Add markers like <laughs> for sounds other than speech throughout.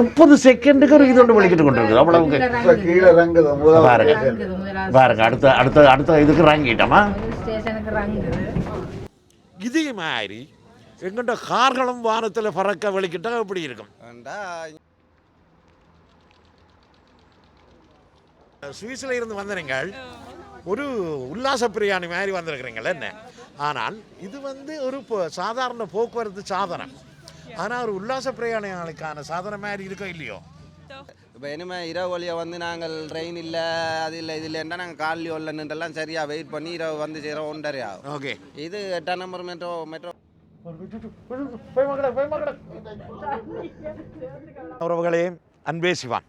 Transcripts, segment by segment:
முப்பது செகண்டுக்கு ஒரு இது ஒன்று வெளிக்கிட்டு கொண்டிருக்குது. அவ்வளவுக்கு. பாருங்க. பாருங்க அடுத்த அடுத்த அடுத்த இதுக்கு இறங்கிட்டோமா இதே மாதிரி எங்கிட்ட கார்களும் வானத்தில் பறக்க வெளிக்கிட்டா எப்படி இருக்கும்? சுவிஸில் இருந்து வந்த நீங்கள் ஒரு உல்லாச பிரியாணி மாதிரி வந்திருக்கிறீங்களே என்ன? ஆனால் இது வந்து ஒரு சாதாரண போக்குவரத்து சாதனம். ஆனால் ஒரு உல்லாச பிரயாணிகளுக்கான சாதனம் மாதிரி இருக்கோ இல்லையோ? இப்போ இனிமே இரவு வழியாக வந்து நாங்கள் ட்ரெயின் இல்லை அது இல்லை இது இல்லைன்னா நாங்கள் காலையில் நின்றெல்லாம் சரியாக வெயிட் பண்ணி இரவு வந்து சேர ஒன்றரை ஆகும். ஓகே இது எட்டாம் நம்பர் மெட்ரோ மெட்ரோ உறவுகளே அன்பே சிவான்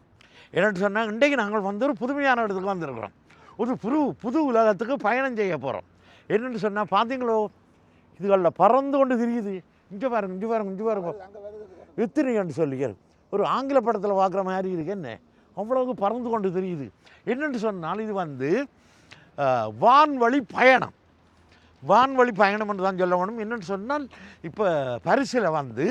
என்னென்னு சொன்னால் இன்றைக்கு நாங்கள் வந்து ஒரு புதுமையான இடத்துக்கு வந்திருக்கிறோம். ஒரு புது புது உலகத்துக்கு பயணம் செய்ய போகிறோம் என்னென்னு சொன்னால் பார்த்தீங்களோ இதுகளில் பறந்து கொண்டு தெரியுது. இங்கே பாருங்க இங்கே பாருங்க இங்கே பாருங்க. வித்திரியன்னு சொல்லிக்கிறது ஒரு ஆங்கில படத்தில் பார்க்குற மாதிரி இருக்கு என்ன? அவ்வளவுக்கு பறந்து கொண்டு தெரியுது. என்னென்னு சொன்னால் இது வந்து வான்வழி பயணம். வான்வழி பயணம் என்று தான் சொல்ல வேணும். என்னென்னு சொன்னால் இப்போ பரிசில் வந்து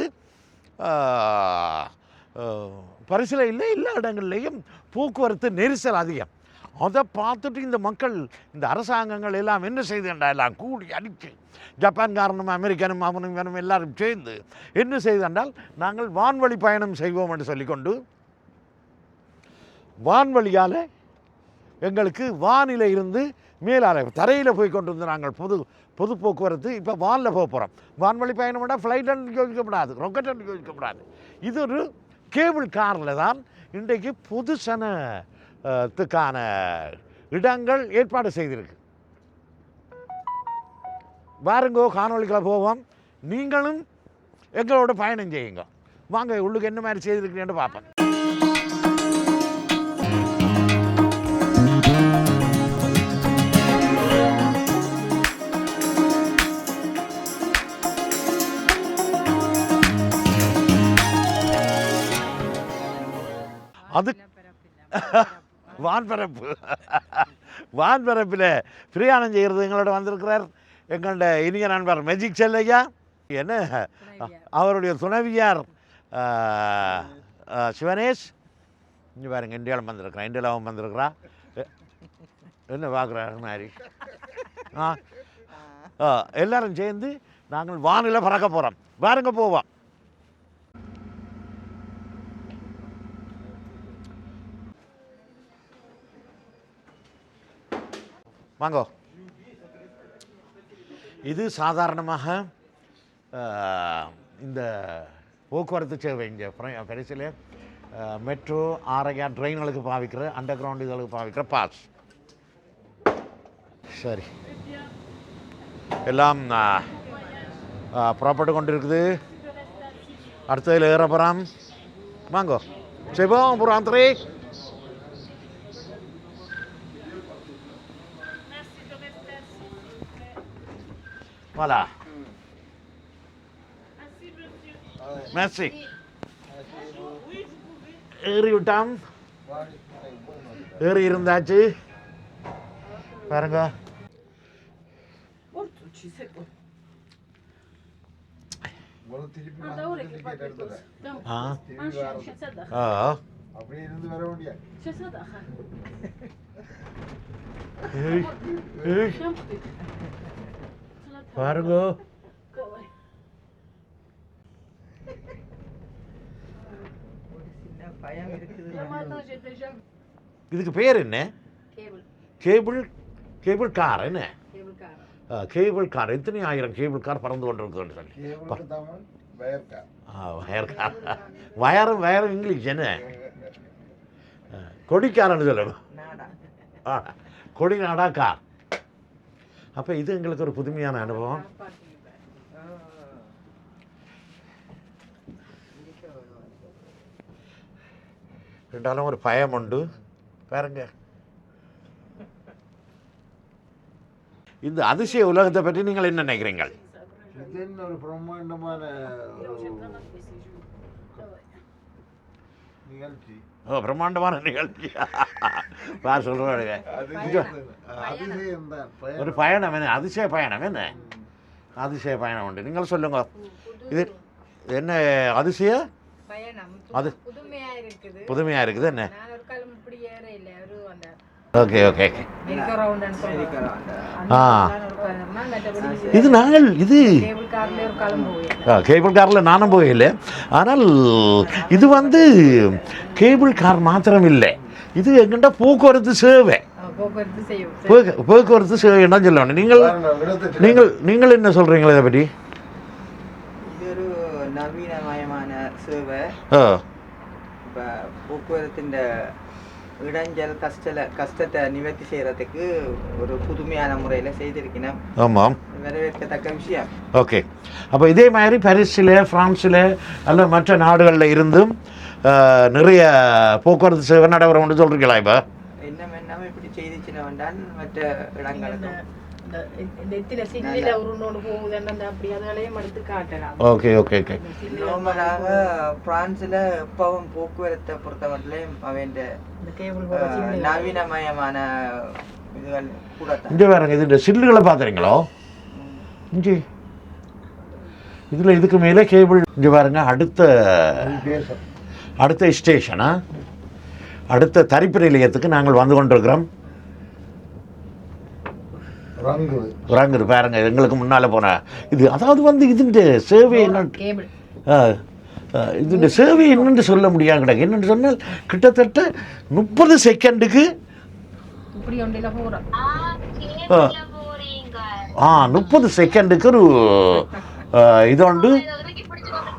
பரிசில் இல்லை எல்லா இடங்கள்லேயும் போக்குவரத்து நெரிசல் அதிகம். அதை பார்த்துட்டு இந்த மக்கள் இந்த அரசாங்கங்கள் எல்லாம் என்ன செய்தேன்டா எல்லாம்? கூடி அடித்து ஜப்பான்காரனும் அமெரிக்கனும் அவனும் வேணும் எல்லாரும் சேர்ந்து என்ன செய்தென்றால் நாங்கள் வான்வழி பயணம் செய்வோம் என்று சொல்லிக்கொண்டு வான்வழியால் எங்களுக்கு வானிலை இருந்து மேலால தரையில் போய் கொண்டு வந்து நாங்கள் பொது பொது போக்குவரத்து இப்போ வானில் போக போகிறோம் வான்வழி பயணம்னா ஃப்ளைட் யோசிக்கப்படாது ராக்கெட் யோசிக்கப்படாது. இது ஒரு கேபிள் காரில் தான் இன்றைக்கு பொதுசனத்துக்கான இடங்கள் ஏற்பாடு செய்திருக்கு. வாருங்கோ காணொளிக்குள்ள போவோம். நீங்களும் எங்களோட பயணம் செய்யுங்க. வாங்க உள்ளுக்கு என்ன மாதிரி செய்திருக்கீங்கன்னு பார்ப்போம். அது வான்பரப்பு வான்பரப்பில் பிரயாணம் செய்கிறது எங்களோட வந்திருக்கிறார். எங்களோட இனிய நண்பர் மெஜிக் செல்லையா? என்ன? அவருடைய துணைவியார் சிவனேஷ். இங்கே பாருங்க இந்தியாவில் வந்திருக்கிறான். இந்தியாவில் வந்திருக்கிறா. என்ன பார்க்குறாரு மாதிரி ஆ? ஆ, எல்லாரும் சேர்ந்து நாங்கள் வானிலை பறக்க போகிறோம் பாருங்க போவோம். வாங்கோ. இது சாதாரணமாக இந்த போக்குவரத்து சேவை இங்கே கடைசியில் மெட்ரோ ஆரையா ட்ரெயின்களுக்கு பாவிக்கிற அண்டர் கிரவுண்ட் இதுகளுக்கு பாவிக்கிற பாஸ் சரி. எல்லாம் புறப்பட்டு கொண்டு இருக்குது அடுத்ததில் ஏறப்புறம் வாங்கோ. செய்வோம் pour Voilà. Merci. ஏறி விட்டாம் ஏறி இருந்தாச்சு பாருங்க திருப்பி வந்து ticket எடுத்துறேன். ஆ திருப்பி வரணும். ஆ அப்படியே இருந்து வர முடியாது ஏய், ஏய். பாருங்க. இதுக்கு பேர் என்ன? கேபிள் கேபிள் கேபிள் கார் என்ன? கேபிள் கார் எத்தனை ஆயிரம் கேபிள் கார் பறந்து கொண்டிருக்குன்னு சொல்லி. வயர் கார் வயரும் வயரும் இங்கிலீஷ் என்ன? கொடிக்காரன்னு சொல்லுங்க ஆ, கொடி நாடா கார் அப்போ இது எங்களுக்கு ஒரு புதுமையான அனுபவம். ரெண்டாலும் ஒரு பயம் உண்டு. பாருங்க. இந்த அதிசய உலகத்தை பற்றி நீங்கள் என்ன நினைக்கிறீங்கள் ஒரு பிரம்மாண்டமான நிகழ்ச்சி. ஓ பிரம்மாண்டமான நிகழ்ச்சி. பார் சொல்கிறாங்க ஒரு பயணம் என்ன? அதிசய பயணம் என்ன? அதிசய பயணம் உண்டு. நீங்கள் சொல்லுங்க. இது என்ன அதிசய? பயணம். அது- புதுமையா இருக்குது. புதுமையாக இருக்குது என்ன நான் ஒரு காலம் இப்படி ஏற இல்லை ஒரு அந்த ஓகே ஓகே ஆ. இது நாங்கள் இது. கேபிள் கார்ல ஒரு காலம் போய் கேபிள் காரில் நானும் போகல. ஆனால் இது வந்து கேபிள் கார் மாத்திரம் இல்லை இது எங்கிட்ட போக்குவரத்து சேவை. போக்குவரத்து சேவை என்ன சொல்லணும் நீங்கள் நீங்கள் நீங்கள் என்ன சொல்கிறீங்களா இதை பற்றி இது ஒரு நவீனமயமான சேவை. போக்குவரத்தின் இடைஞ்சல் கஷ்ட கஷ்டத்தை நிவர்த்தி செய்கிறதுக்கு ஒரு புதுமையான முறையில் செய்திருக்கணும். ஆமாம். வரவேற்கத்தக்க விஷயம். ஓகே. அப்போ இதே மாதிரி பாரிஸில் ஃப்ரான்ஸில் அல்ல மற்ற நாடுகளில் இருந்தும் நிறைய போக்குவரத்து சேவை நடைபெறும்னு சொல்கிறீங்களா இப்போ? என்ன வேணாமல் இப்படி செய்திச்சுன வேண்டால் மற்ற இடங்களுக்கும் ஓகே ஓகே நார்மலாக பிரான்ஸில் போக்குவரத்தை பொறுத்தவரையிலையும் அவன் நவீனமயமான இதுகள் இங்கே பாருங்க இது இந்த சில்லுகளை பார்க்குறீங்களோ? இங்கே இதில் இதுக்கு மேலே கேபிள் இங்கே பாருங்க அடுத்த அடுத்த ஸ்டேஷனா அடுத்த தரிப்பு நிலையத்துக்கு நாங்கள் வந்து கொண்டிருக்கிறோம். ராங்கர் பாருங்க எங்களுக்கு முன்னால் போன இது அதாவது வந்து இதுன்ற சேவை என்ன கேபிள் ஆ, ஆ, இதுன்ற சேவை என்னன்னு சொல்ல முடியாது கிடக்கு. என்னன்னு சொன்னால் கிட்டத்தட்ட முப்பது செகண்டுக்கு ஆ, ஆ. முப்பது செகண்டுக்கு ஒரு இதொண்டு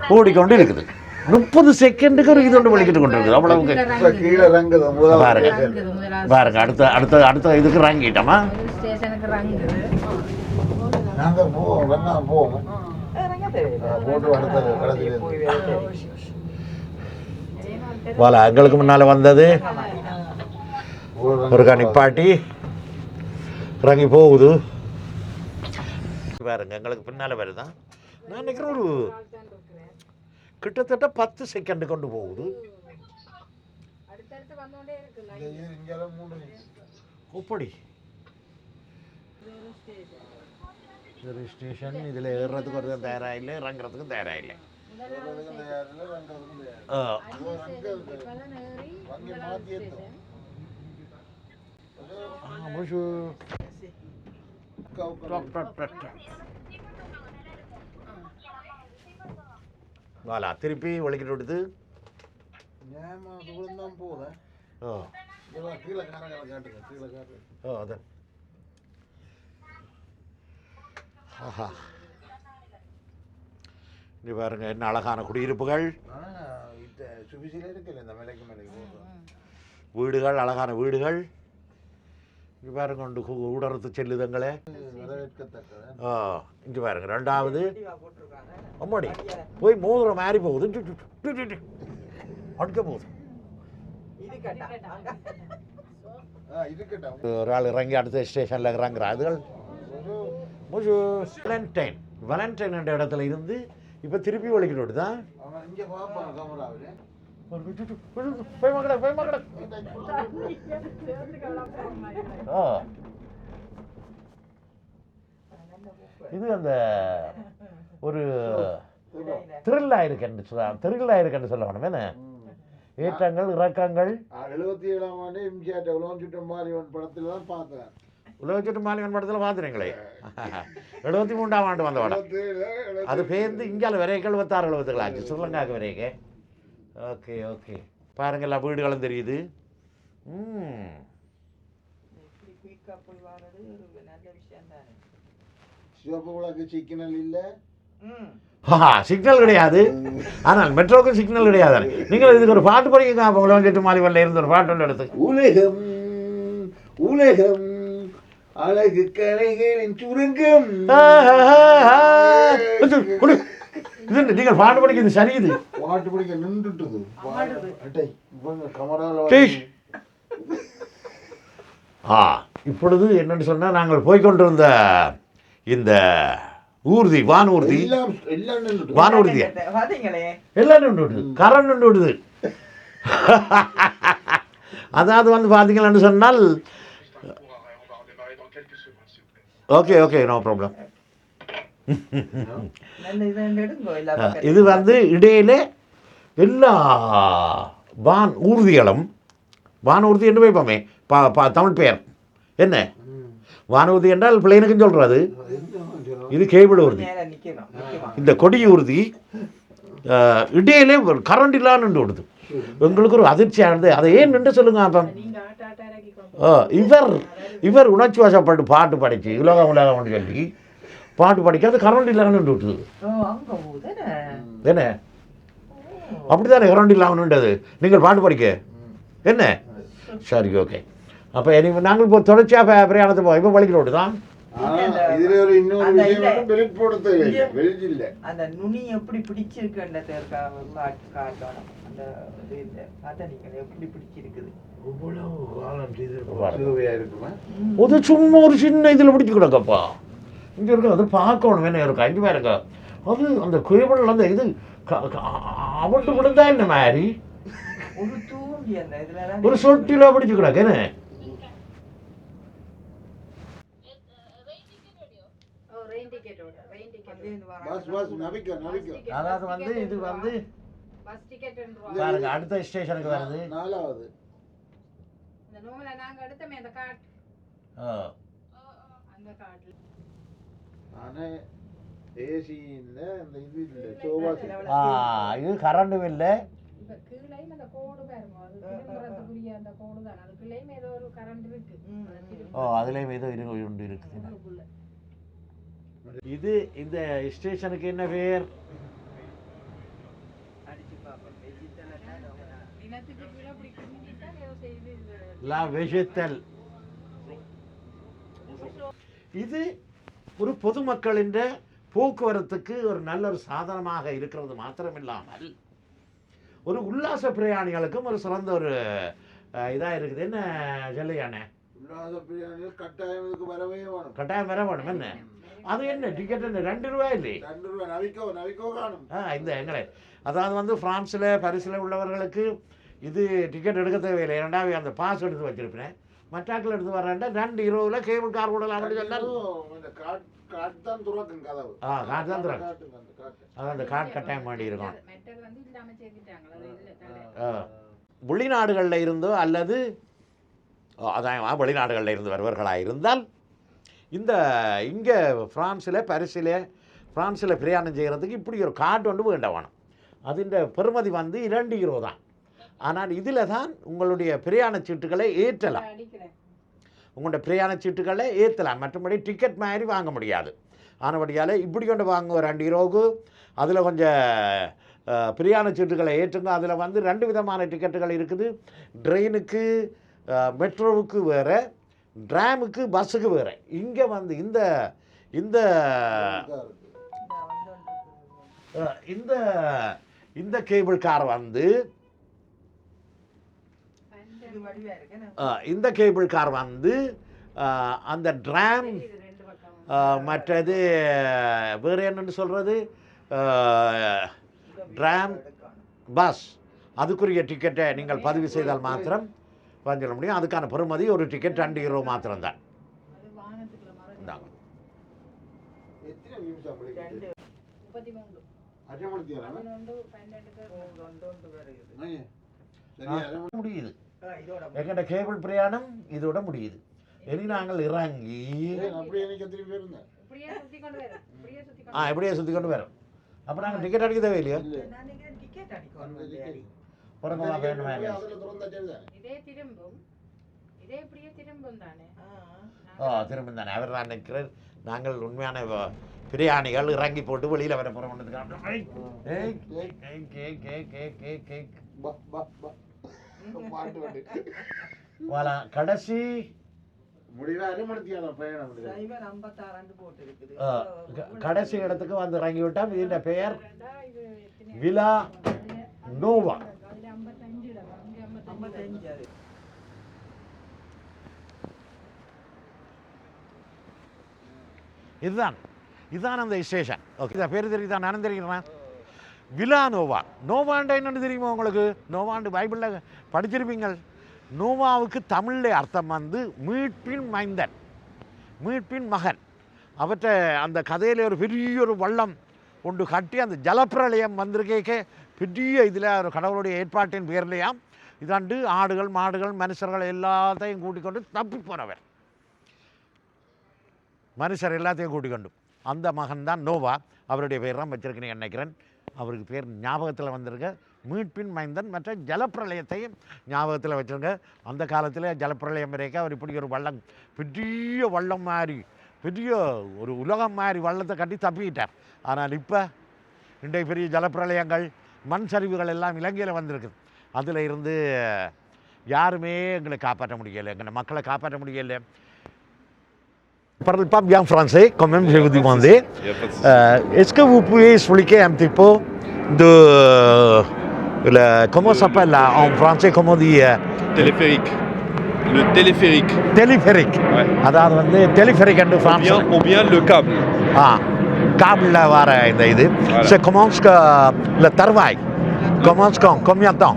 ஓடிக்கொண்டு இருக்குது. முப்பது செகண்டுக்கு ஒரு இதொண்டு வலிக்கிட்டு கொண்டு இருக்குது அவ்வளவுக்கு பாருங்க. பாருங்க அடுத்த அடுத்த அடுத்த இதுக்கு ராங்கிட்டோமா. வாலா எங்களுக்கு முன்னால் வந்தது. ஒரு நிப்பாட்டி. இறங்கி போகுது. பாருங்க எங்களுக்கு பின்னால் வருதா? நான் நினைக்கிறேன் ஒரு கிட்டத்தட்ட பத்து செகண்ட் கொண்டு போகுது. எப்படி ஸ்டேஷன் இதில் ஏறுறதுக்கு ஒரு தயாராக இறங்குறதுக்கும் தயாராக இல்லை. ஆ. வாலா திருப்பி ஒழிக்கிட்டு விடுது ஓ. ஓ அதான். ஆஹா. இங்கே பாருங்க என்ன அழகான குடியிருப்புகள். வீடுகள் அழகான வீடுகள். இங்கே பாருங்க உண்டு ஊடரத்து செல்லுதங்களே. ஆ இங்கே பாருங்க ரெண்டாவது. அம்மாடி போய் மோதிரம் மாறி போகுது. அடிக்க போகுது. ஒரு ஆள் இறங்கி அடுத்த ஸ்டேஷனில் இறங்குற. அதுகள் முஜு வேலண்டைன் வேலண்டைன் என்ற இடத்துல இருந்து இப்போ திருப்பி ஒழிக்கிட்டு தான் அவன் இங்கே பார்ப்பான் கேமராவில் போய் மகட போய் மகட ஆ. இது அந்த ஒரு த்ரில்லாக இருக்குன்னு சொல்ல த்ரில்லாக இருக்குன்னு சொல்ல வேணும் என்ன ஏற்றங்கள் இறக்கங்கள். எழுபத்தி ஏழாம் ஆண்டு எம்ஜிஆர் உலகம் சுட்டம் மாரியவன் படத்தில் தான் பார்த்தேன். உலகச்சுட்டு மாலிவன் படத்தில் பார்த்துறீங்களே எழுபத்தி மூன்றாம் ஆண்டு வந்த படம். அது பேருந்து இங்கால வரைக்கும் எழுபத்தாறு எழுபத்துகள் ஆச்சு. ஸ்ரீலங்காவுக்கு வரைக்கும் ஓகே ஓகே பாருங்க எல்லா வீடுகளும் தெரியுது. ம். சிவப்பு விளக்கு சிக்கனல் இல்லை. ம். ஆஹா சிக்னல் கிடையாது. ஆனால் மெட்ரோக்கும் சிக்னல் கிடையாது. நீங்கள் இதுக்கு ஒரு பாட்டு படிக்க அப்போ உலகச்சுட்டு மாலிவனில் இருந்து ஒரு பாட்டு ஒன்று எடுத்து. உலகம் உலகம் அழகு கலைகளின் சுருங்கம். இது நீங்கள் பாட்டு படிக்க இது சரி இது பாட்டு பிடிக்க நின்றுட்டுது அட்டை இவங்க கமரால டேய். ஆ இப்பொழுது என்னன்னு சொன்னால் நாங்கள் போய்க்கொண்டிருந்த இந்த ஊர்தி வானூர்தி. எல்லாம் எல்லாம் நின்று விடுது கரண்ட் நின்று விடுது அதாவது வந்து பார்த்தீங்கன்னு சொன்னால் ஓகே ஓகே நோ ப்ராப்ளம் <laughs> இது வந்து இடையில எல்லா வான் ஊர்திகளும் வான் ஊர்தி என்று வைப்போமே பா பா தமிழ் பெயர். என்ன? வானூர்தி என்றால் பிள்ளைனுக்கும் சொல்கிறது இது கேபிள் ஊர்தி. இந்த கொடி ஊர்தி இடையிலே கரண்ட் இல்லான்னு நின்று விடுது. எங்களுக்கு ஒரு அதிர்ச்சியானது அதை ஏன் நின்று சொல்லுங்க அப்போ? இவர் இவர் உணர்ச்சி வசப்பட்டு பாட்டு படிச்சு உலகம் உலகம்னு சொல்லி பாட்டு படிக்க அது கரண்ட் இல்லாமல் நின்று விட்டுது. ஓ அங்க போகுதானே என்ன? அப்படிதானே கரண்ட் இல்லாமல் நின்றது? நீங்கள் பாட்டு படிக்க. என்ன? சரி ஓகே. அப்போ இனி நாங்கள் இப்போ தொடர்ச்சியாக பிரயாணத்தை போவோம். இப்போ தான்? இதுல ஒரு இன்னொரு விஷயம் பெல்ட் இல்ல அந்த நுனி எப்படி பிடிச்சிருக்குன்றத காட்டணும். அந்த இது இல்லை. பார்த்தா நீங்கள் எப்படி பிடிச்சிருக்குது? இவ்வளவு காலம் பாருங்க. சேவையா இருக்குமா? ஒரு சும்மா ஒரு சின்ன இதில் பிடிச்சி கிடக்கப்பா. இங்கே இருக்கு அது பார்க்கணும் என்ன இருக்கு? அஞ்சு பேருங்க. அது அந்த குயவனில் அந்த இது அவட்டு விழுந்தா என்ன மாதிரி? ஒரு சொட்டில பிடிச்சு கிடக்கு என்ன? ஓ ரெயின் டிக்கெட்டோட ரெயின் டிக்கெட் பஸ் பஸ் நவிக்க நவிக்க. அதாவது வந்து இது வந்து பஸ் டிக்கெட் பாருங்க அடுத்த ஸ்டேஷனுக்கு வருது. நாலாவது. இந்த நூலை நாங்க எடுத்தோமே அந்த கார்டு ஆ. அந்த கார்டுல ஆனா ஏசி இல்ல அந்த இது இல்ல சோபா ஆ இது கரண்டும் இல்லை இப்ப கீழையும் அந்த கோடு பாருங்க அது திரும்புறதுக்குரிய அந்த கோடு தான் அதுக்குள்ளேயும் ஏதோ ஒரு கரண்ட் இருக்கு. அதை திரும்ப- ஓ அதுலேயும் ஏதோ இரு உண்டு இருக்குது. உள்ளுக்குள்ள. இது இந்த ஸ்டேஷனுக்கு என்ன பேர்? லா வெஜித்தல். இது ஒரு பொதுமக்களின் போக்குவரத்துக்கு ஒரு நல்ல ஒரு சாதனமாக இருக்கிறது மாத்திரமில்லாமல் ஒரு உல்லாச பிரயாணிகளுக்கும் ஒரு சிறந்த ஒரு இதாக இருக்குது. என்ன சொல்லையானே உல்லாச பிரியாணியில் கட்டாயம் இதுக்கு வரவே வேணும். கட்டாயம் வர வேணும். என்ன? அது என்ன? டிக்கெட் என்ன? ரெண்டு ரூபாய் இல்லை ரெண்டு ரூபாய். நவிக்கோ நவிக்கோ காணும். ஆ இந்த எங்களே. அதாவது வந்து பிரான்ஸில் பரிசில் உள்ளவர்களுக்கு இது டிக்கெட் எடுக்க தேவையில்லை. இரண்டாவது அந்த பாஸ் எடுத்து வச்சிருப்பேன். மற்றாக்கள் எடுத்து வரேன்டா ரெண்டு இருபதுல கேபிள் கார் விடலாம் அப்படின்னு சொன்னால் இந்த காட் காட் தான் துறக்கும் கதவு. ஆ, காட் தான் திறக்கும். காட்டுங்க அந்த காட்டு. அது அந்த கார்டு கட்டாயம் பண்ணி இருக்கும். வெளிநாடுகளில் இருந்தோ அல்லது அதான் வெளிநாடுகளில் இருந்து வருவர்களாக இருந்தால் இந்த இங்கே ஃப்ரான்ஸில் பரிசில் ஃப்ரான்ஸில் பிரயாணம் செய்கிறதுக்கு இப்படி ஒரு கார்டு ஒன்று வேண்ட வேணும். அதிൻ്റെ பெறுமதி வந்து இரண்டு யூரோ தான் ஆனால் இதில் தான் உங்களுடைய பிரயாண சீட்டுகளை ஏற்றலாம். உங்களுடைய பிரயாண சீட்டுகளை ஏற்றலாம். மற்றபடி டிக்கெட் மாதிரி வாங்க முடியாது. ஆனபடியால் இப்படி கொண்டு வாங்குவோம் ரெண்டு யூரோவுக்கு அதில் கொஞ்சம் பிரயாண சீட்டுகளை ஏற்றுங்க. அதில் வந்து ரெண்டு விதமான டிக்கெட்டுகள் இருக்குது. ட்ரெயினுக்கு மெட்ரோவுக்கு வேறு ட்ராமுக்கு பஸ்ஸுக்கு வேறு. இங்கே வந்து இந்த இந்த இந்த இந்த கேபிள் கார் வந்து இது வடிவா இருக்கு என்ன? அஹ், இந்த கேபிள் கார் வந்து அந்த ட்ராம் மற்றது வேறு என்னன்னு சொல்கிறது ட்ராம். பஸ். அதுக்குரிய டிக்கெட்டை நீங்கள் பதிவு செய்தால் மாத்திரம் வாங்கிட முடியும். அதுக்கான பெறுமதி ஒரு டிக்கெட் ரெண்டு யூரோ மாத்திரம்தான். முடியுது. எங்கள்கிட்ட கேபிள் பிரயாணம் இதோட முடியுது இனி நாங்கள் இறங்கி ஆ எப்படியே சுற்றி கொண்டு வரோம் அப்போ நாங்கள் டிக்கெட் அடிக்க தேவையில்லையோ. பிறந்தவா வேணுமே? இதே திரும்பும் இதே இப்படியே திரும்பும் தானே ஆ, ஓ திரும்ப தானே அவர் தான் நிற்கிறார் நாங்கள் உண்மையான பிரயாணிகள் இறங்கி போட்டு வெளியில் வர போகிறோம் ஏய் பாட்டு கடைசி. முடிவா? பயணம். சைபர் போட்டு இருக்குது. கடைசி இடத்துக்கு வந்து இறங்கி விட்டோம் இதன் பெயர்? விலா நோவா. இதுதான். இதுதான் அந்த ஸ்டேஷன் ஓகே இதை பேர் தெரியுதா நானும் தெரியுறேன் விலா நோவா. நோவாண்ட என்னென்னு தெரியுமா உங்களுக்கு? நோவாண்டு பைபிளில் படிச்சிருப்பீங்க நோவாவுக்கு தமிழில் அர்த்தம் வந்து மீட்பின் மைந்தன். மீட்பின் மகன். அவற்றை அந்த கதையில் ஒரு பெரிய ஒரு வள்ளம் ஒன்று கட்டி அந்த ஜலப்பிரளயம் வந்திருக்கே பெரிய இதில் ஒரு கடவுளுடைய ஏற்பாட்டின் பேர்லையாம். இதாண்டு ஆடுகள் மாடுகள் மனுஷர்கள் எல்லாத்தையும் கூட்டிக்கொண்டு தப்பி போனவர் மனுஷர் எல்லாத்தையும் கூட்டிக்கொண்டு அந்த மகன் தான் நோவா. அவருடைய பேர் தான் வச்சிருக்கேன் நினைக்கிறேன். அவருக்கு பேர் ஞாபகத்தில் வந்திருக்க. மீட்பின் மைந்தன் மற்ற ஜலப்பிரளயத்தையும் ஞாபகத்தில் வச்சுருங்க அந்த காலத்தில் ஜலப்பிரளயம் வரைக்கும் அவர் இப்படி ஒரு வள்ளம் பெரிய வள்ளம் மாதிரி பெரிய ஒரு உலகம் மாதிரி வள்ளத்தை கட்டி தப்பிக்கிட்டார். ஆனால் இப்போ இன்றைய பெரிய ஜலப்பிரளயங்கள் மண் சரிவுகள் எல்லாம் இலங்கையில் வந்திருக்குது. அதில் இருந்து யாருமே எங்களை காப்பாற்ற முடியலை. எங்களை மக்களை காப்பாற்ற முடியலை. ne parle pas bien français, quand même, je vais vous demander. Euh, est-ce que vous pouvez expliquer un petit peu de. Euh, comment ça s'appelle en français Comment on dit euh, Téléphérique. Le téléphérique. Téléphérique. Ouais. Téléphérique en France. Ou bien, ou bien le câble. Ah, câble, voilà. C'est comment que le travail Comment est-ce qu'on Combien de temps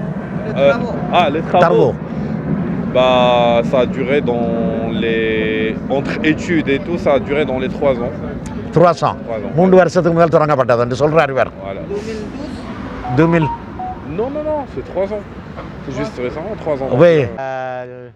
Ah, les travaux. travaux. Bah, ça a duré dans les Entre études et tout, ça a duré dans les 3 ans. 300 Trois ans. மூன்று வருஷத்துக்கு முதல் தொடங்கப்பட்டது என்று சொல்கிறார் இவர் Voilà. 2000 Non, non, non, c'est 3 ans. C'est juste récemment 3 ans. oui Donc, euh, euh,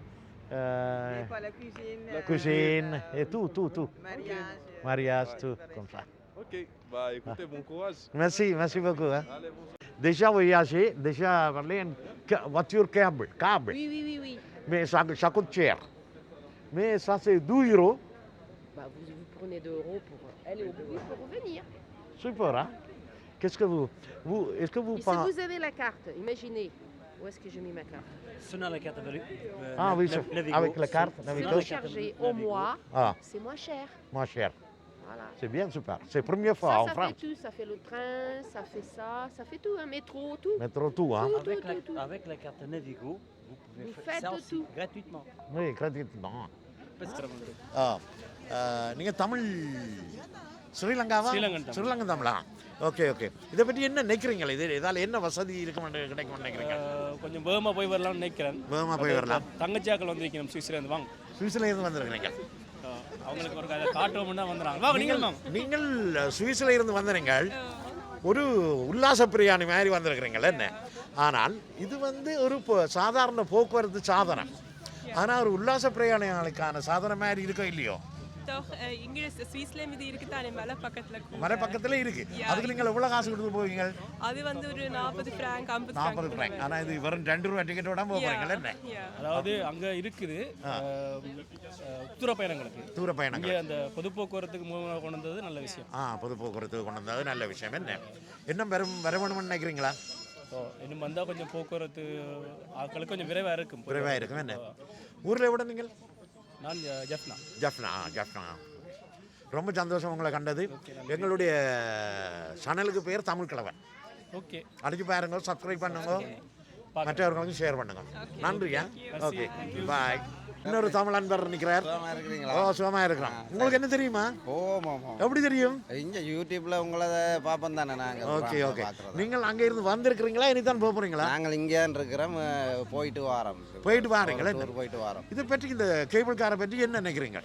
euh, Pas la cuisine. la cuisine et tout tout tout Mariage. mariage tout comme ça Ok, bah écoutez, bon courage. merci merci beaucoup hein. Allez, bonjour. déjà voyagé déjà parlé en ca- voiture câble câble Oui, oui, oui, oui. mais ça, ça coûte cher mais ça c'est 12 euros Bah, vous, vous prenez 2 euros pour aller au bout pour revenir. super hein qu'est-ce que vous vous est-ce que vous Et si vous avez la carte, imaginez, où est-ce que j'ai mis ma carte? Sonna la carte Navi- euh, Ah oui, Navigo. avec la carte Navigo. au mois, ah c'est moins cher. moins cher Voilà. c'est bien super c'est la première fois Ça, en ça France fait tout. Ça fait le train, ça fait ça, ça fait tout, un métro, tout. métro tout hein Tout, Avec tout, la, tout, tout. avec la carte Navigo, vous pouvez Vous faire faites ça tout. gratuitement. oui gratuitement ஆ நீங்கள் தமிழ் ஸ்ரீலங்காவா? Sri Lankan Tamil. Okay okay. இதை பற்றி என்ன நினைக்கிறீங்களா? இது இதால் என்ன வசதி இருக்க மாட்டே- கிடைக்கும் நினைக்கிறீங்க கொஞ்சம் வேகமாக போய் வரலாம்னு நினைக்கிறேன். வேகமாக போய் வரலாம். தங்கச்சியாக்கள் வந்திருக்கணும் சுவிஸ்லேருந்து வாங்க. சுவிஸ்ல இருந்து வந்திருக்கிறீங்க அவங்களுக்கு ஒரு காட்டுவோம்னா வந்துடுறாங்க. வாங்க நீங்கள் நீங்கள் சுவிஸ்ல இருந்து வந்தீங்கள் ஒரு உல்லாச பிரியாணி மாதிரி வந்திருக்கிறீங்களா என்ன? ஆனால் இது வந்து ஒரு சாதாரண போக்குவரத்து சாதனம். ஆனால் ஒரு உல்லாச பிரயாணிகளுக்கான சாதனம் மாதிரி இருக்கோ இல்லையோ? மலை பக்கத்துல இருக்கு அதுக்கு நீங்கள் எவ்வளோ காசு கொடுத்து போவீங்க அது வந்து ஒரு நாற்பது ஃப்ராங்க் ஐம்பது நாற்பது ஃப்ராங்க் ஆனால் இது வெறும் ரெண்டு ரூபா டிக்கெட் விடாம என்ன அதாவது அங்கே இருக்குது அஹ், உத்தர பயணங்களுக்கு தூர பயணங்கள் இங்கே அந்த பொது போக்குவரத்துக்கு மூலமாக கொண்டு வந்தது நல்ல விஷயம். ஆ பொது போக்குவரத்து கொண்டு வந்தது நல்ல விஷயம் என்ன? இன்னும் வரும் வர வேணும்னு நினைக்கிறீங்களா? ஸோ இன்னும் வந்தால் கொஞ்சம் போக்குவரத்து ஆட்களுக்கு கொஞ்சம் விரைவாக இருக்கும் விரைவாக இருக்கும் என்ன ஊரில் விட நீங்கள் நான் ஜ- ஜெஃப்னா ஜஃப்னா ஜஃப்னா ரொம்ப சந்தோஷம் உங்களை கண்டது எங்களுடைய சேனலுக்கு பேர் தமிழ் கிழவன் ஓகே அடிச்சு பாருங்க சப்ஸ்கிரைப் பண்ணுங்க மற்றவர்களுக்கும் ஷேர் பண்ணுங்க நன்றியா ஓகே பாய் இன்னொரு தமிழ் அன்பர் நிற்கிறார் ஓ சுகமாக இருக்கிறோம் உங்களுக்கு என்ன தெரியுமா? எப்படி தெரியும்? இங்க யூடியூப்ல உங்களை பார்ப்போம் தானே நாங்க. Okay okay. பார்க்கறது. நீங்கள் அங்கே இருந்து வந்திருக்கிறீங்களா? இனிதான் போக போகிறீங்களா நாங்கள் இங்கே இருக்கிறோம் அஹ், போயிட்டு வாரோம். போயிட்டு வாரீங்களா? டூர் போயிட்டு வாரோம். இதை பற்றி இந்த கேபிள் காரை பற்றி என்ன நினைக்கிறீங்க?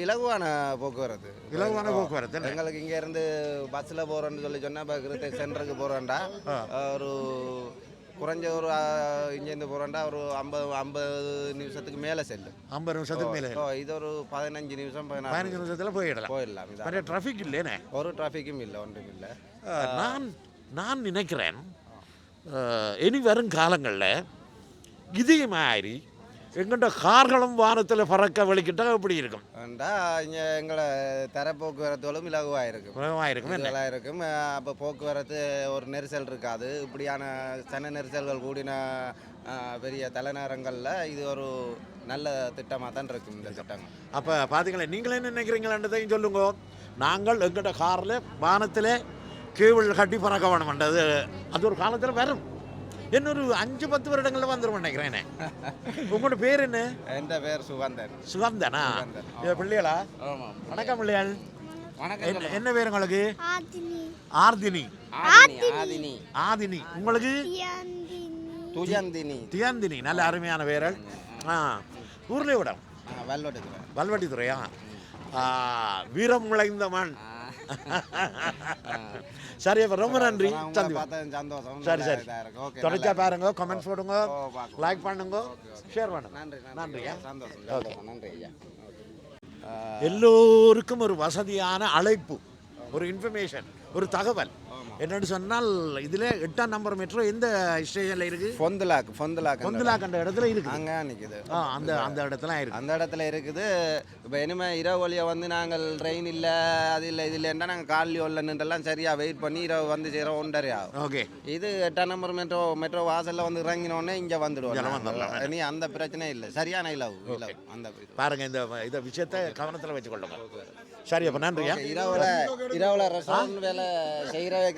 இலகுவான போக்குவரத்து. இலகுவான போக்குவரத்து? எங்களுக்கு இங்க இருந்து பஸ்ல போறோம்னு சொல்லி சொன்னா இப்போ கிருத்த சென்டருக்கு போறோம்டா. ஒரு குறைஞ்ச ஒரு இங்கேருந்து போறோம்டா ஒரு ஐம்பது ஐம்பது நிமிஷத்துக்கு மேலே செல்லும் ஐம்பது நிமிஷத்துக்கு மேலே ஓ, இது ஒரு பதினஞ்சு நிமிஷம் பதினஞ்சு நிமிஷத்தில் போயிடலாம். போயிடலாம் இதா. டிராஃபிக் இல்லைனே. ஒரு டிராஃபிக்கும் இல்லை ஒன்றும் இல்லை. நான் நான் நினைக்கிறேன் இனி வரும் காலங்களில் இதே மாதிரி எங்கள்கிட்ட கார்களும் வானத்தில் பறக்க வெளிக்கிட்டா எப்படி இருக்கும்? இங்கே எங்களை தர போக்குவரத்துகளும் இலகுவாக இருக்கும் வேகமாக இருக்கும் அப்போ போக்குவரத்து ஒரு நெரிசல் இருக்காது. இப்படியான சன நெரிசல்கள் கூடின பெரிய தலைநகரங்களில் இது ஒரு நல்ல திட்டமாக தான் இருக்கும் இந்த திட்டம் அப்போ பார்த்தீங்களா நீங்களே என்ன நினைக்கிறீங்களான்றதையும் சொல்லுங்க. நாங்கள் எங்கள்கிட்ட காரில் வானத்தில் கேபிள் கட்டி பறக்க வேணுமென்றது அது ஒரு காலத்தில் வரும். இன்னொரு அஞ்சு பத்து வருடங்களில் வந்துடும் நினைக்கிறேன் <laughs> உங்களோட பேர் என்ன? என் பேர் சுகந்தன்? சுகந்தனா பிள்ளைகளா? ஆமாம் வணக்கம் பிள்ளைகள். வணக்கம் என்ன- என்ன பேர் உங்களுக்கு? ஆதினி. ஆர்தினி ஆதினி ஆதினி. ஆதினி. உங்களுக்கு? துஜந்தினி தியாந்தினி. நல்ல அருமையான பேரல். ஆ ஊர்லேயே விடம் வெள்ளோட்டுக்கிறேன் வல்வட்டித்துறையா? ஆ, வீரம் முளைந்த மண். <laughs> சரி அப்போ ரொம்ப நன்றி. சந்தோஷம். சரி சரி. இதா இருக்கு. ஓகே, தொடர்ச்சியா நல்லா பாருங்க கமெண்ட்ஸ் போடுங்க. லைக் பண்ணுங்க. ஷேர் பண்ணுங்க. நன்றி நன்றி. நன்றி ஐயா. சந்தோஷம் ஓகே. சந்தோஷம். நன்றி ஐயா. எல்லோருக்கும் ஒரு வசதியான அழைப்பு ஒரு இன்ஃபர்மேஷன் ஒரு தகவல். என்னன்னு சொன்னால் இதில் எட்டாம் நம்பர் மெட்ரோ எந்த ஸ்டேஷனில் இருக்கு? பொந்துலாக் பொந்துலாக் பொந்துலா கண்ட இடத்துல இருக்கு அங்கே நிற்குது ஆ அந்த அந்த இடத்துல இருக்கு. அந்த இடத்துல இருக்குது. இப்போ இனிமேல் இரவு வழியா வந்து நாங்கள் ட்ரெயின் இல்லை அது இல்லை இது இல்லைன்னா நாங்கள் காலையில் உள்ள நின்றெல்லாம் சரியாக வெயிட் பண்ணி இரவு வந்து சேரோம் ஒன்றரை ஆகும். ஓகே. இது எட்டாம் நம்பர் மெட்ரோ மெட்ரோ வாசலில் வந்து இறங்கினோடனே இங்கே வந்துடுவோம். இனி அந்த பிரச்சனை இல்லை. சரியான இலவு இலவு அந்த. பாருங்க இந்த இதை விஷயத்தை கவனத்தில் வச்சுக்கொள்ளுங்க. சரி அப்போ நன்றியா இரவுல இரவுல ரெஸ்டாரண்ட் வேலை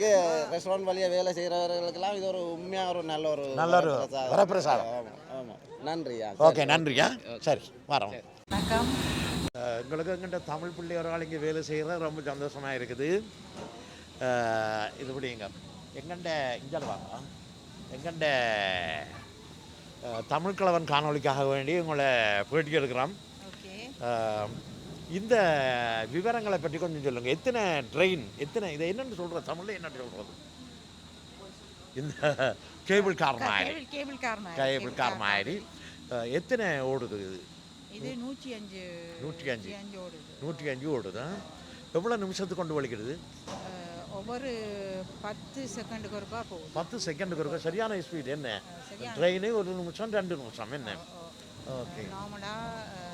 செய்கிறவருக்கு ரெஸ்டாரண்ட் வழியாக வேலை செய்கிறவர்களுக்கெல்லாம் இது ஒரு உண்மையாக ஒரு நல்ல ஒரு நல்ல ஒரு வரப்பிரசாதம். ஆமாம் நன்றியா. ஓகே நன்றியா? சரி வரோம். வணக்கம். எங்களுக்கு எங்கிட்ட தமிழ் பிள்ளை ஒரு ஆள் இங்கே வேலை செய்கிறது ரொம்ப சந்தோஷமாக இருக்குது. இது பிடிங்க எங்கண்ட இஞ்சல் வாங்க எங்கண்ட தமிழ் கலவன் காணொளிக்காக வேண்டி உங்களை பேட்டி எடுக்கிறோம். இந்த விவரங்களை பற்றி கொஞ்சம் சொல்லுங்கள் எத்தனை ட்ரெயின் எத்தனை இதை என்னென்னு சொல்கிற தமிழில் என்னென்னு சொல்கிறது இந்த கேபிள் கார் மாதிரி. கேபிள் கார் கேபிள் கார் மாதிரி. எத்தனை ஓடுது இது? இது நூற்றி அஞ்சு நூற்றி அஞ்சு. நூற்றி அஞ்சு ஓடுது? எவ்வளோ நிமிஷத்துக்கு கொண்டு வலிக்கிறது? ஒவ்வொரு பத்து செகண்டுக்கு ஒருக்கா போகுது. பத்து செகண்டுக்கு இருக்க சரியான ஸ்பீட் என்ன? ட்ரெயின் ஒரு நிமிஷம் ரெண்டு நிமிஷம் என்ன? ஓகே நார்மலாக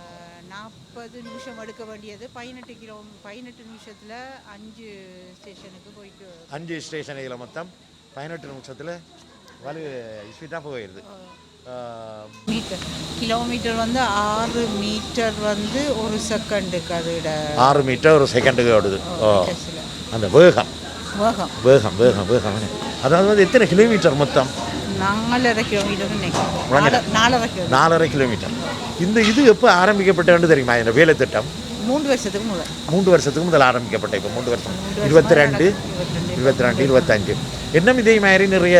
நாற்பது நிமிஷம் எடுக்க வேண்டியது. பதினெட்டு கிலோ பதினெட்டு நிமிஷத்தில் அஞ்சு ஸ்டேஷனுக்கு போயிட்டு அஞ்சு ஸ்டேஷன் இதில் மொத்தம் பதினெட்டு நிமிஷத்தில் வலு ஸ்பீடாக போயிடுது. மீட்டர். கிலோமீட்டர் வந்து ஆறு மீட்டர் வந்து ஒரு செகண்டுக்கு அதோட ஆறு மீட்டர் ஒரு செகண்டுக்கு ஓடுது. ஓ. அந்த வேகம். வேகம். வேகம் வேகம் வேகம். அதாவது வந்து எத்தனை கிலோமீட்டர் மொத்தம்? நாலரை கிலோமீட்டர் நாலரை நாலரை கிலோமீட்டர். இந்த இது எப்போ ஆரம்பிக்கப்பட்டதுன்னு தெரியுமா? இந்த வேலை திட்டம்? மூன்று வருஷத்துக்கு முதல். மூன்று வருஷத்துக்கு முதல் ஆரம்பிக்கப்பட்ட இப்போ மூன்று வருஷம். இருபத்தி ரெண்டு. இருபத்தி ரெண்டு இருபத்தஞ்சு. இன்னும் இதே மாதிரி நிறைய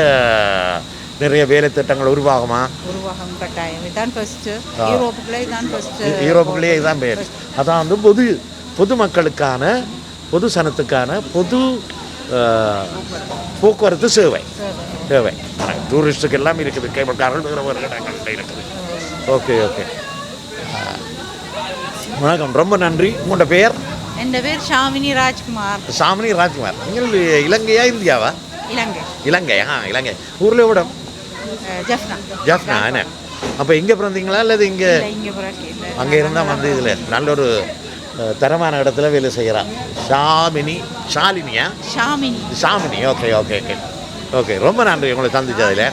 நிறைய வேலை திட்டங்கள் உருவாகுமா? உருவாகம் கட்டாயம். இதுதான் ஃபர்ஸ்ட்டு ஆ. யூரோப்புக்குள்ளே இதுதான் ஃபர்ஸ்ட்டு யூரோப்புக்குள்ளேயே இதுதான் பேர் அதான் வந்து பொது பொதுமக்களுக்கான பொது சனத்துக்கான பொது போக்குவரத்து சேவை. சேவை. டூரிஸ்ட்டுக்கு எல்லாம் இருக்குது. கேபிள் கார்கள் வேறு வேறு இடங்கள்ல இருக்குது. Okay okay. வணக்கம் ரொம்ப நன்றி. உங்களோட பெயர் என் பேர் ஷாமினி ராஜ்குமார். சாமினி ராஜ்குமார். நீங்கள் இலங்கையா இந்தியாவா? இலங்கை. இலங்கை ஆ இலங்கை. ஊரில் விட ஜஃப்னா. ஜாஃப்னா என்ன? அப்போ இங்கே பிறந்தீங்களா அல்லது இங்கே பிறகு இல்லை அங்கே இருந்தால் வந்து இதில் நல்ல ஒரு அஹ், தரமான இடத்துல வேலை செய்கிறா Shamini ஷாலினியா? Shamini. Shamini okay okay okay. Okay ரொம்ப நன்றி உங்களை சந்திச்சதில்.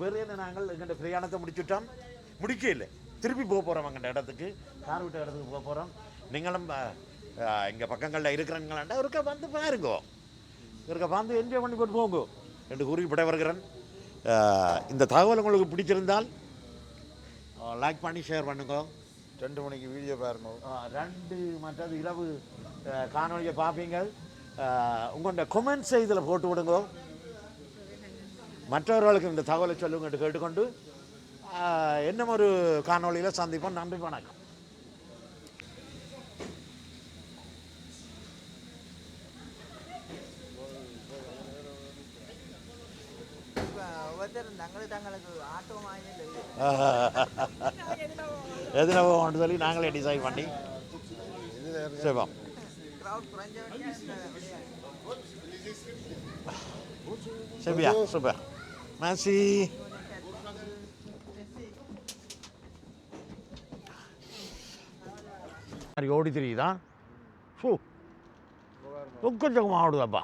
வேறு என்ன நாங்கள் எங்கள்கிட்ட பிரயாணத்தை முடிச்சுட்டோம்? முடிக்க இல்லை. திருப்பி போக போகிறோம் எங்கள்கிட்ட இடத்துக்கு. கார் விட்ட இடத்துக்கு போக போகிறோம் நீங்களும் இங்கே பக்கங்களில் இருக்கிறீங்களாண்டா ஒருக்கா வந்து பாருங்க. ஒருக்கா வந்து என்ஜாய் பண்ணி போட்டு போங்க. என்று கூறி விட வருகிறேன் இந்த தகவல் உங்களுக்கு பிடிச்சிருந்தால் லைக் பண்ணி ஷேர் பண்ணுங்க. ரெண்டு மணிக்கு வீடியோ பாருங்க. ரெண்டு மற்றது இரவு அஹ், காணொளியை பார்ப்பீங்க உங்களோட கொமெண்ட்ஸை இதில் போட்டு விடுங்க. மற்றவர்களுக்கு இந்த தகவலை சொல்லுங்க என்று கேட்டுக்கொண்டு இன்னும் ஒரு காணொளியில் சந்திப்போம். நன்றி வணக்கம். எதில் போகணும்னு சொல்லி நாங்களே டிசைட் பண்ணி செய்வோம். சரியா சூப்பர் மேசி. ஓடி தெரியுதான். ஷூ கொஞ்சம் ஓடுதாப்பா